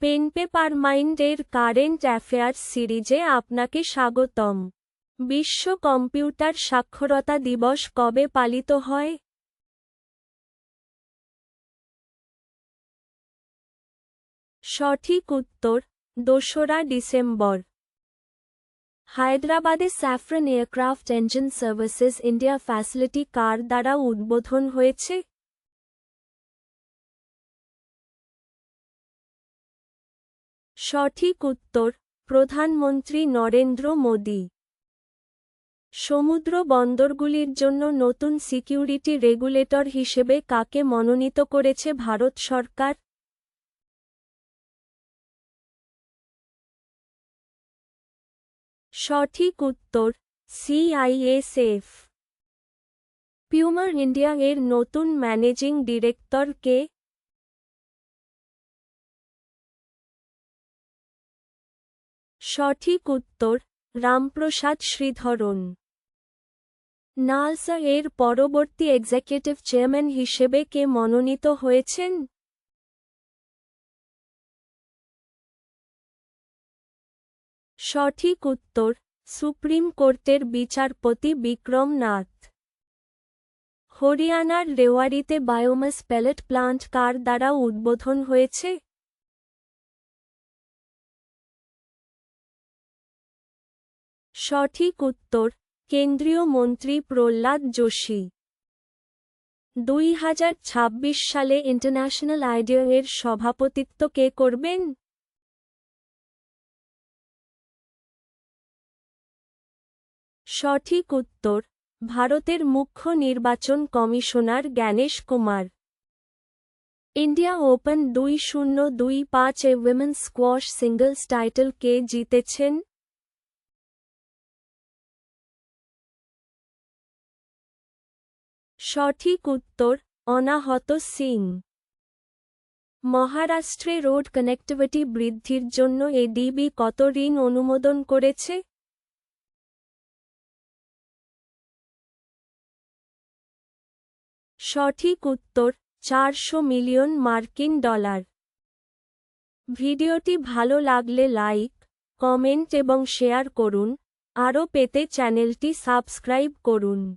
Pen paper মাইন্ডের current affairs সিরিজে আপনাকে স্বাগতম। বিশ্ব কম্পিউটার সাক্ষরতা দিবস কবে পালিত হয়? সঠিক উত্তর, দোসরা ডিসেম্বর। হায়দ্রাবাদে saffron aircraft engine services India facility কার দ্বারা উদ্বোধন হয়েছে? সঠিক উত্তর, প্রধানমন্ত্রী নরেন্দ্র মোদী। সমুদ্র বন্দরগুলির জন্য নতুন সিকিউরিটি রেগুলেটর হিসেবে কাকে মনোনীত করেছে ভারত সরকার? সঠিক উত্তর, সিআইএসএফ। পিউমার ইন্ডিয়া এর নতুন ম্যানেজিং ডিরেক্টর কে? সঠিক উত্তর, রামপ্রসাদ শ্রীধরন। নালসা এর পরবর্তী এক্সিকিউটিভ চেয়ারম্যান হিসেবে কে মনোনীত হয়েছেন? সঠিক উত্তর, সুপ্রিম কোর্টের বিচারপতি বিক্রম নাথ। হরিয়ানার রেওয়ারিতে বায়োমাস প্যালেট প্লান্ট কার দ্বারা উদ্বোধন হয়েছে? সঠিক উত্তর, কেন্দ্রীয় মন্ত্রী প্রহ্লাদ যোশী। দুই হাজার ছাব্বিশ সালে ইন্টারন্যাশনাল আইডিয়া এর সভাপতিত্ব কে করবেন? সঠিক উত্তর, ভারতের মুখ্য নির্বাচন commissioner Gyanesh Kumar. India open দুই শূন্য দুই পাঁচ এ উইমেন্স স্কোয়াশ সিঙ্গলস টাইটেল কে জিতেছেন? সঠিক উত্তর, অনাহত সিং। মহারাষ্ট্রে রোড কানেক্টিভিটি বৃদ্ধির জন্য এডিবি কত ঋণ অনুমোদন করেছে? সঠিক উত্তর, চারশো মিলিয়ন মার্কিন ডলার। ভিডিওটি ভালো লাগলে লাইক, কমেন্ট এবং শেয়ার করুন, আরও পেতে চ্যানেলটি সাবস্ক্রাইব করুন।